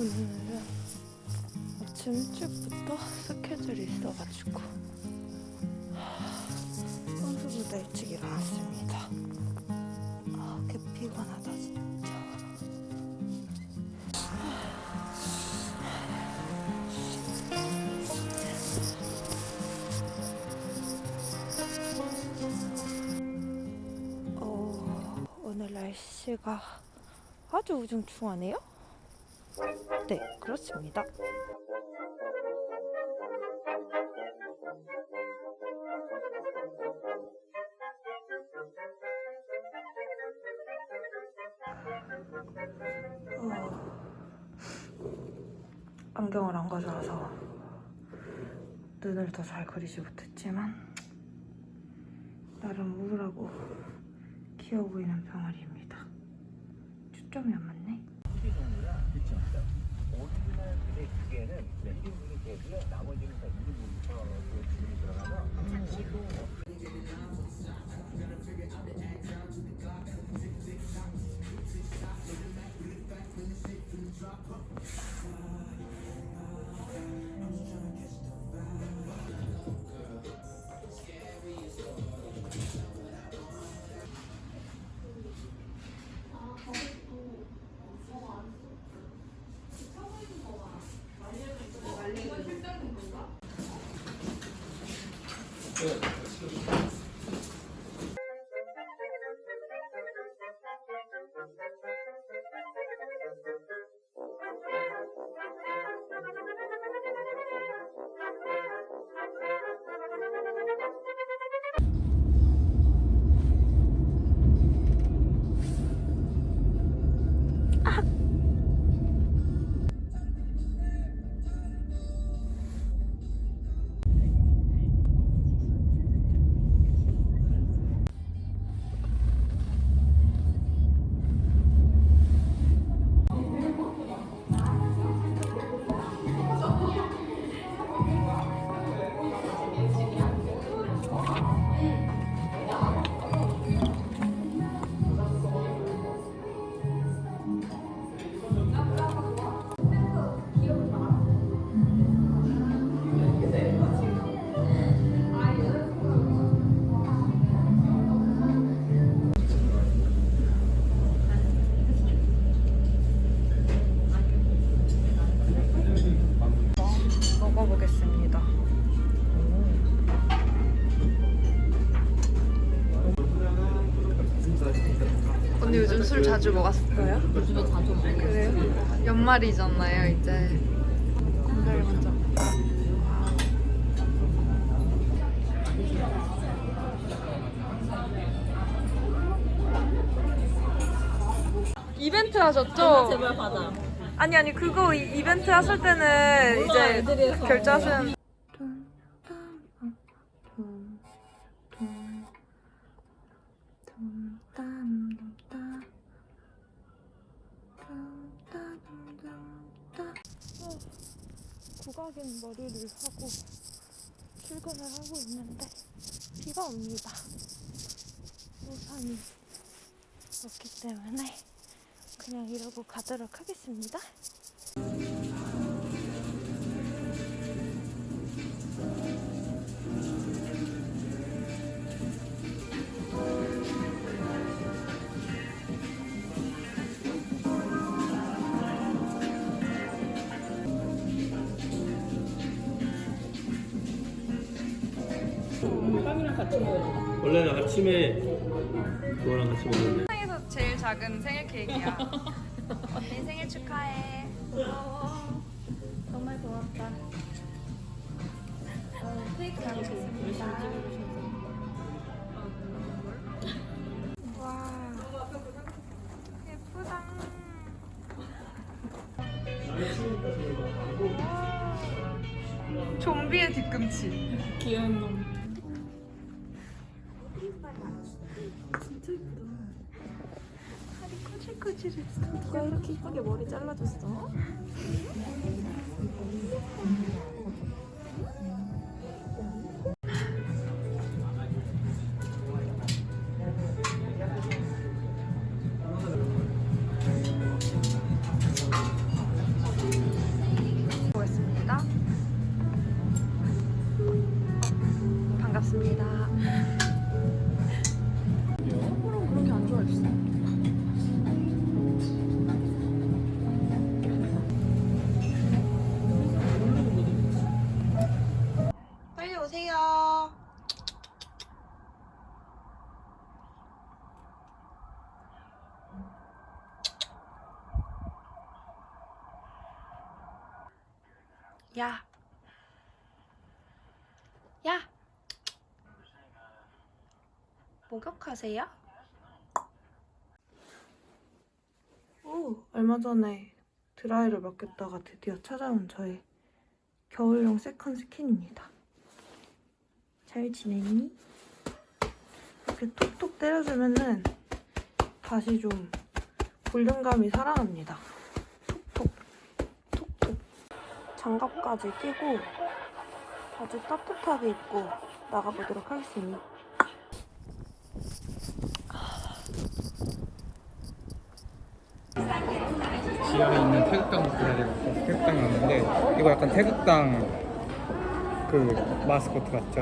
오늘은 아침 일찍부터 스케줄이 있어가지고 하, 평소보다 일찍 일어났습니다. 아, 개 피곤하다 진짜. 어, 오늘 날씨가 아주 우중충하네요. 네, 그렇습니다. 어, 안경을 안 가져와서 눈을 더 잘 그리지 못했지만 나름 우울하고 귀여워 보이는 병아리입니다. 초점이 안 맞네. 오리지널 그대 기계는 1인분이 되고요. 나머지는 다 2인분 그 지분이 들어가서 먹 자주 먹었어요? 요즘에 자주 먹어요. 그래요? 연말이잖아요 이제. 감자를 먼저. 이벤트 하셨죠? 제발 받아. 아니 아니 그거 이, 이벤트 하실 때는 몰라, 이제 애들이 해서. 결제하시는 국악인 머리를 하고 출근을 하고 있는데 비가 옵니다. 우산이 없기 때문에 그냥 이러고 가도록 하겠습니다. 아침에 그거랑 같이 먹는데 세상에서 제일 작은 생일 케이크야. 언니 생일 축하해. 고마워. 정말 고맙다. 어, 케이크 잘 먹겠습니다. 와, 예쁘다. 와. 좀비의 뒤꿈치. 귀여운 놈. 이쁘게 머리 잘라줬어? 야. 야. 목욕하세요? 오, 얼마 전에 드라이를 맡겼다가 드디어 찾아온 저의 겨울용 세컨 스킨입니다. 잘 지냈니? 이렇게 톡톡 때려주면은 다시 좀 볼륨감이 살아납니다. 톡톡, 톡톡. 장갑까지 끼고 아주 따뜻하게 입고 나가보도록 하겠습니다. 지하에 있는 태극당 가야 되고 태극당 왔는데 이거 약간 태극당 그 마스코트 같죠?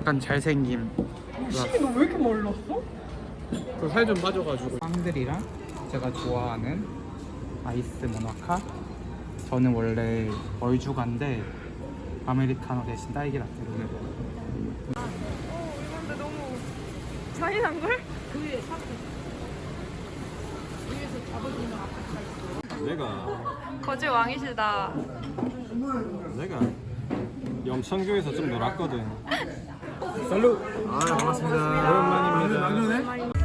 약간 잘생김 시기 너왜 이렇게 말랐어? 살좀 빠져가지고 빵들이랑 제가 좋아하는 아이스 모나카 저는 원래 얼주가인데 아메리카노 대신 딸기 라떼를 내가 거제 왕이시다. 내가 염천교에서 좀 놀았거든. 살루! 아 반갑습니다. 오랜만입니다. 좋은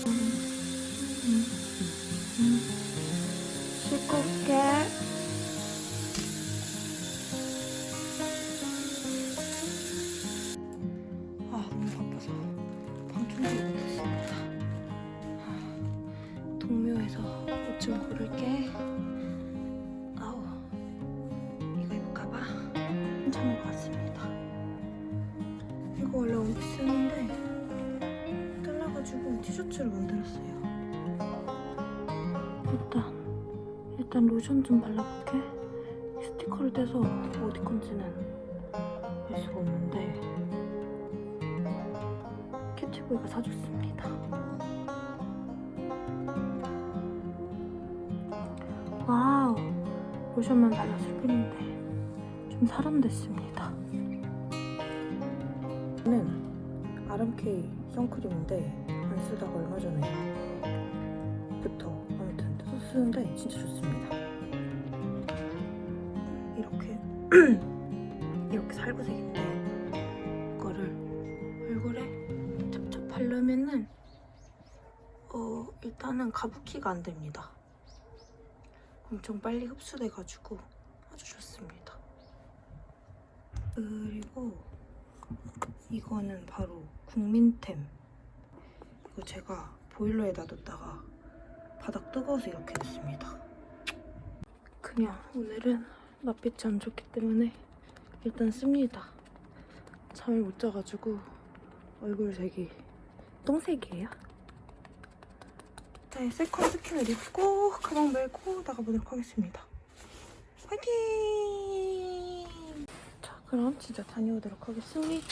씻 건지는 알 수가 없는데 캡티보이가 사줬습니다. 와우, 로션만 발랐을 뿐인데 좀 사람 됐습니다. 는 RMK 선크림인데 안 쓰다가 얼마 전에 부터 아무튼 또 쓰는데 진짜 좋습니다. 이렇게 이렇게 살구색인데 이거를 얼굴에 찹찹 바르면은 어 일단은 가부키가 안 됩니다. 엄청 빨리 흡수돼가지고 아주 좋습니다. 그리고 이거는 바로 국민템. 이거 제가 보일러에 놔뒀다가 바닥 뜨거워서 이렇게 됐습니다. 그냥 오늘은 낯빛이 안 좋기 때문에 일단 씁니다. 잠을 못 자가지고 얼굴색이 똥색이에요. 네, 세컨 스킨을 입고 가방 메고 나가보도록 하겠습니다. 화이팅! 자, 그럼 진짜 다녀오도록 하겠습니다.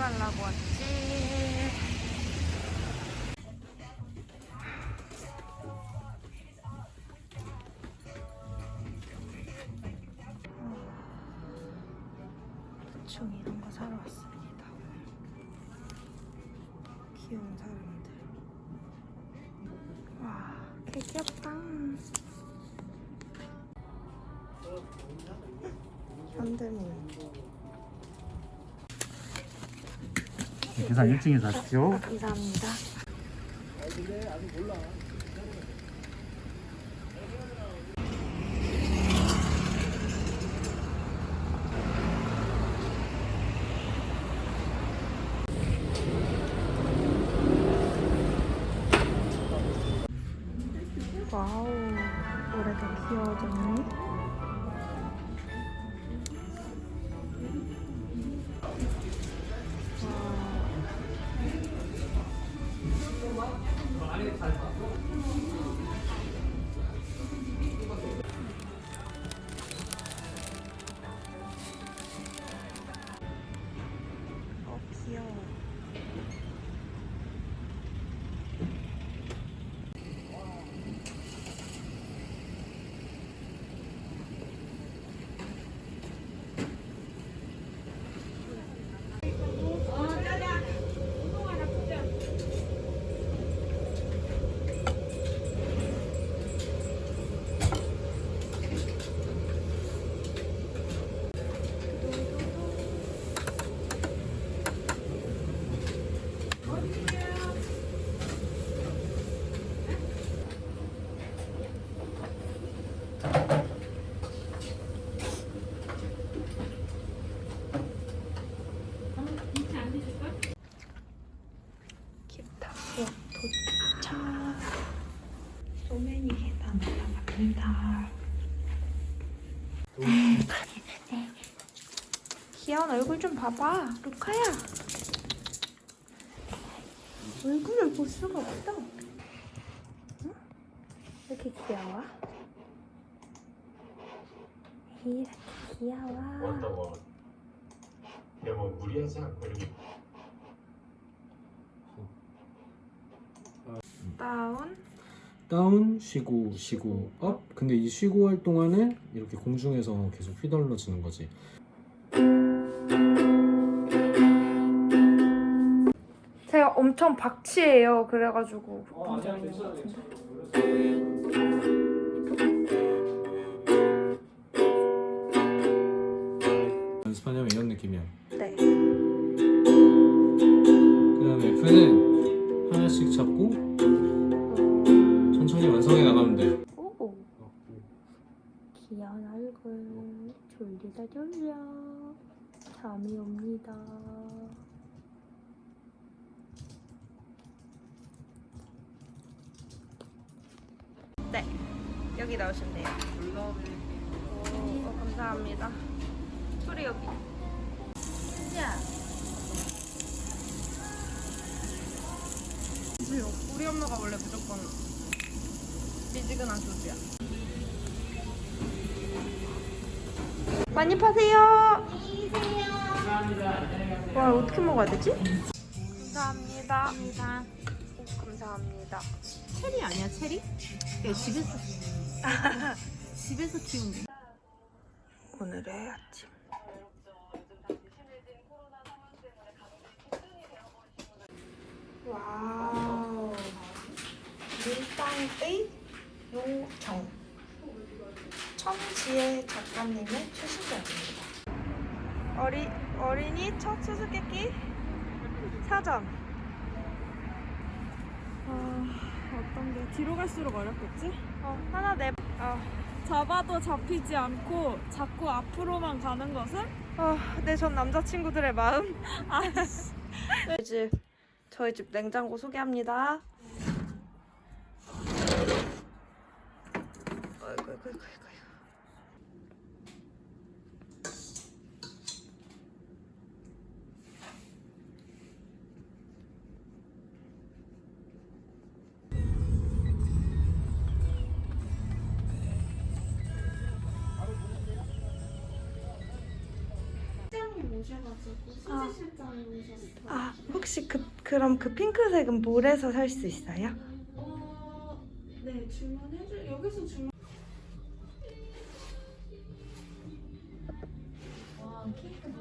가려고 왔지. 대충 이런 거 사러 왔습니다. 귀여운 사람들. 와, 개 귀엽다. 현대문. 계산 1층에서 하십시오 감사합니다. 올라갑니다. 귀여운 얼굴 좀 봐봐, 루카야. 얼굴을 볼 수가 없어. 응? 왜 이렇게 귀여워? 이렇게 귀여워. 어떤 야뭐 무리하지 않고 이렇게 다운. 다운 쉬고 쉬고 업 근데 이 쉬고 할 동안에 이렇게 공중에서 계속 휘둘러지는 거지 제가 엄청 박치예요. 그래가지고 문제가 있는 것 같은데. 연습하냐면 이런 느낌이야 네. 그 다음에 F는 하나씩 잡고 성해 나가면 돼 오. 귀여운 얼굴. 졸리다 졸려. 잠이 옵니다. 네. 여기 나오시면 돼요. 오, 어, 감사합니다. 소리 여기. 야. 우리 엄마가 원래 무조건 미지근한 소주야. 많이 파세요. 와 어떻게 먹어야 되지? 감사합니다. 감사합니다. 오, 감사합니다. 체리 아니야 체리? 야 집에서 집에서 키운 게 오늘의 아침. 와우. 밀당의 요정. 천지혜 작가님의 최신작입니다. 어리, 어린이 첫 수수께끼 사전. 어떤 게 뒤로 갈수록 어렵겠지? 어, 하나 내. 어, 잡아도 잡히지 않고 자꾸 앞으로만 가는 것은? 어, 네, 전 남자친구들의 마음. 저희 집, 저희 집 냉장고 소개합니다. 아이고, 아이고, 아이고, 아이고. 아, 혹시 그, 그럼 그 핑크색은 몰에서 살 수 있어요? 어, 네 주문해줄 여기서 주문.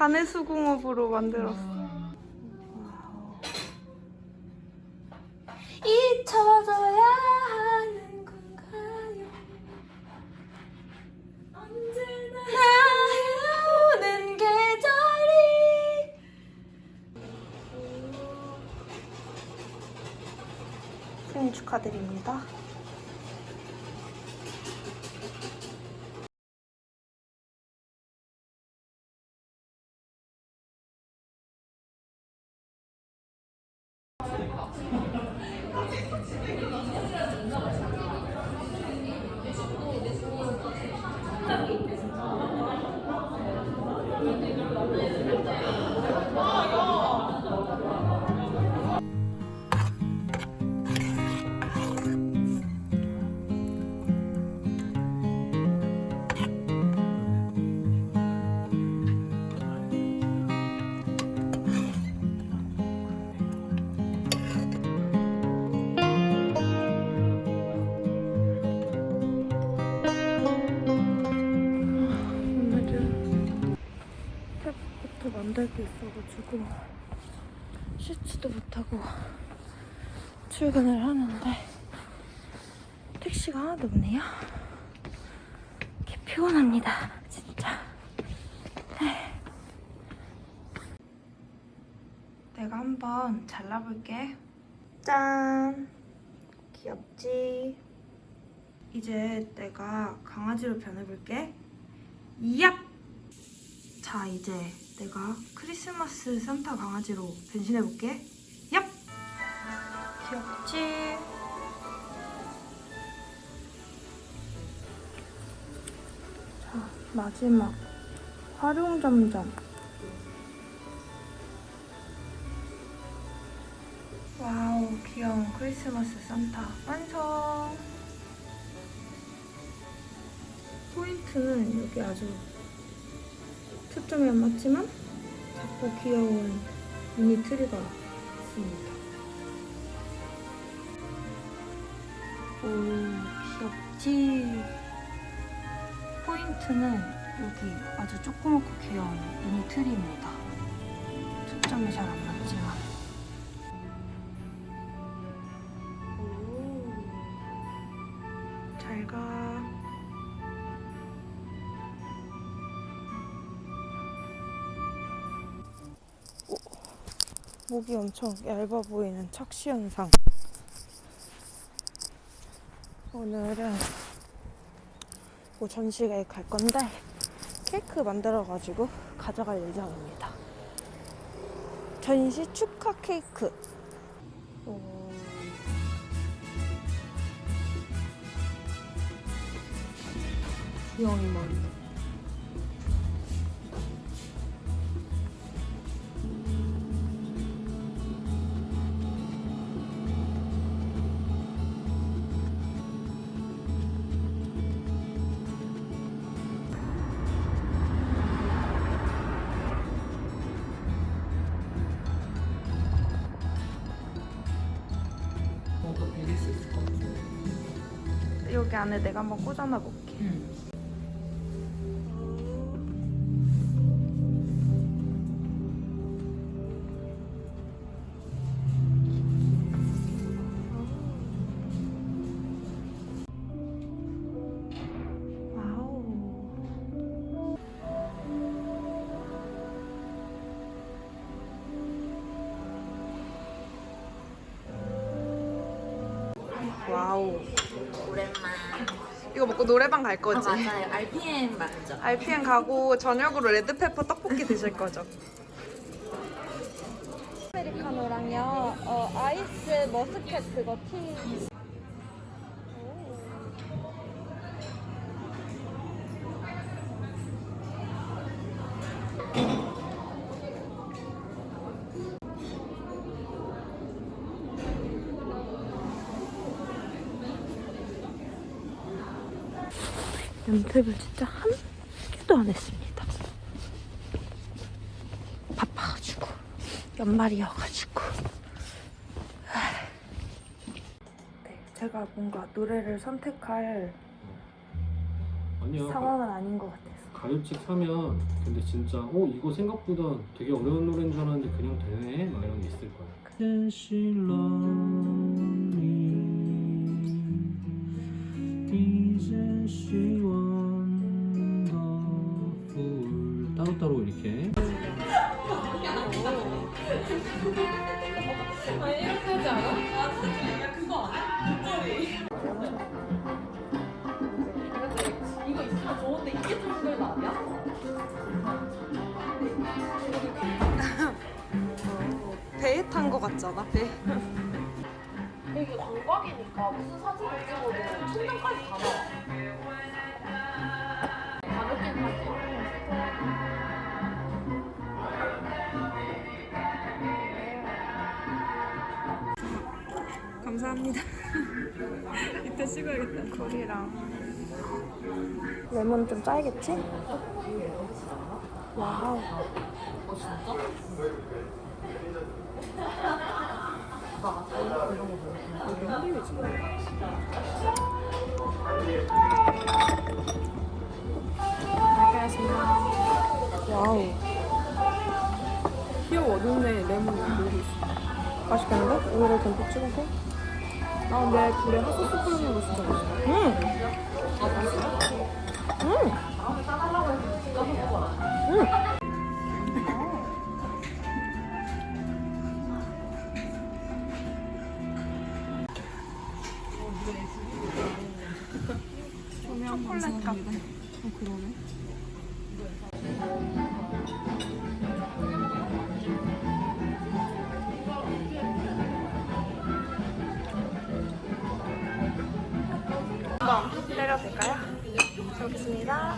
가네수공업으로 만들었어. 잊혀져야 하는 건가요? 언제나 나오는 계절이 생일 축하드립니다. 있어가지고 씻지도 못하고 출근을 하는데 택시가 하나도 없네요. 이렇게 피곤합니다, 진짜. 에휴. 내가 한번 잘라볼게. 짠! 귀엽지? 이제 내가 강아지로 변해볼게. 얍! 자, 이제 내가 크리스마스 산타 강아지로 변신해볼게. 얍! 귀엽지? 자, 마지막. 활용점점. 와우, 귀여운 크리스마스 산타 완성! 포인트는 여기 아주 초점이 안 맞지만 작고 귀여운 미니 트리가 있습니다. 오, 귀엽지? 포인트는 여기 아주 조그맣고 귀여운 미니 트리입니다. 초점이 잘 안 맞지만. 목이 엄청 얇아 보이는 척시 현상. 오늘은 뭐 전시회에 갈 건데 케이크 만들어 가지고 가져갈 예정입니다. 전시 축하 케이크. 오. 귀여운 머리. 안에 내가 한번 꽂아놔 볼게. 먹고 노래방 갈 거지? 맞아요. RPM 맞죠? RPM 가고 저녁으로 레드페퍼 떡볶이 드실 거죠? 아메리카노랑요, 어, 아이스 머스켓 그거 티. 연습을 진짜 한 개도 안 했습니다. 바빠가지고 연말이어가지고 네, 제가 뭔가 노래를 선택할 아니야. 상황은 아닌 것 같아서 가요책 사면 근데 진짜 어 이거 생각보다 되게 어려운 노래인 줄 알았는데 그냥 되네 막 이런 게 있을 거야. 따로따로 이렇게 이거 있으면 좋은데 이게 좀 힘들다 아니야? 배에 탄 거 같잖아 배. 이게 광각이니까 무슨 사진을 찍어도 천장까지 다 나와. 감사합니다. 이따 찍어야겠다. 꿀이랑 레몬 좀 짜야겠지? 와우. 와우. 귀여워. 눈에 레몬 놀고 있어. 맛있겠는데? 오늘을 듬뿍 찍어서. 아, 근데 불에 핫소스 뿌리는 거 진짜 맛있어. 음. 음. 초 때려도 될까요? 잘 먹겠습니다.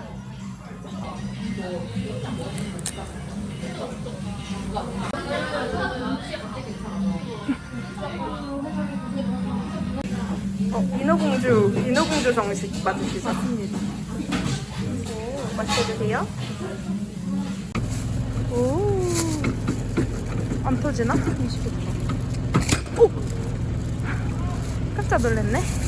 어, 인어공주, 인어공주 정식 맞으시죠? 맞습니다. 맛있게 드세요. 오, 안 터지나? 오! 깜짝 놀랐네.